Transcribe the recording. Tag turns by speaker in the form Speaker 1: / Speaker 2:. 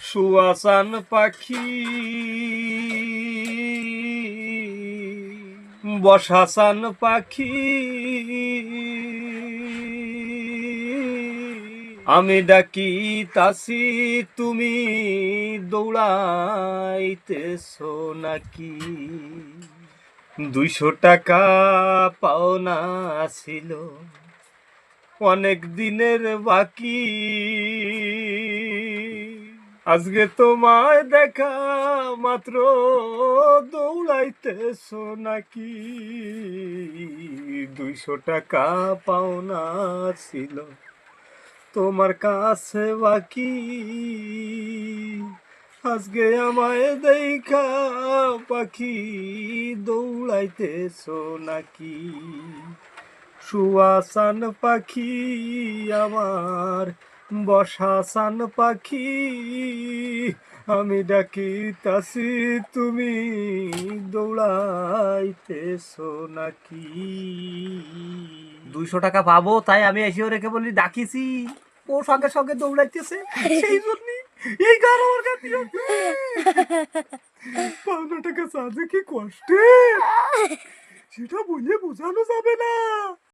Speaker 1: সুয়াসান পাখি। বসাসান পাখি। আমি ডাকি তাসি তুমি দৌড়াইতেছো নাকি? দুইশো টাকা পাওনা ছিল, অনেক দিনের বাকি। আজকে তোমায় দেখা মাত্র দৌড়াইতেছো নাকি? দুইশো টাকা পাওনা ছিল তোমার কাছে বাকি। আজকে আমায় দেখা পাখি দৌড়াইতেছো নাকি? সুয়াসান পাখি আমার বসাসান পাখি, আমি ডাকি তাসি, তুমি দৌড়াইতেছো নাকি? দুইশো টাকা পাবো, তাই আমি এসে রেখে বলি ডাকিছি ও সঙ্গে সঙ্গে দৌড়াইতেছে। সেই জন্য এই গান আমার কাছে টাকা সাজে কি কষ্টে? সেটা বলে বোঝানো যাবে না।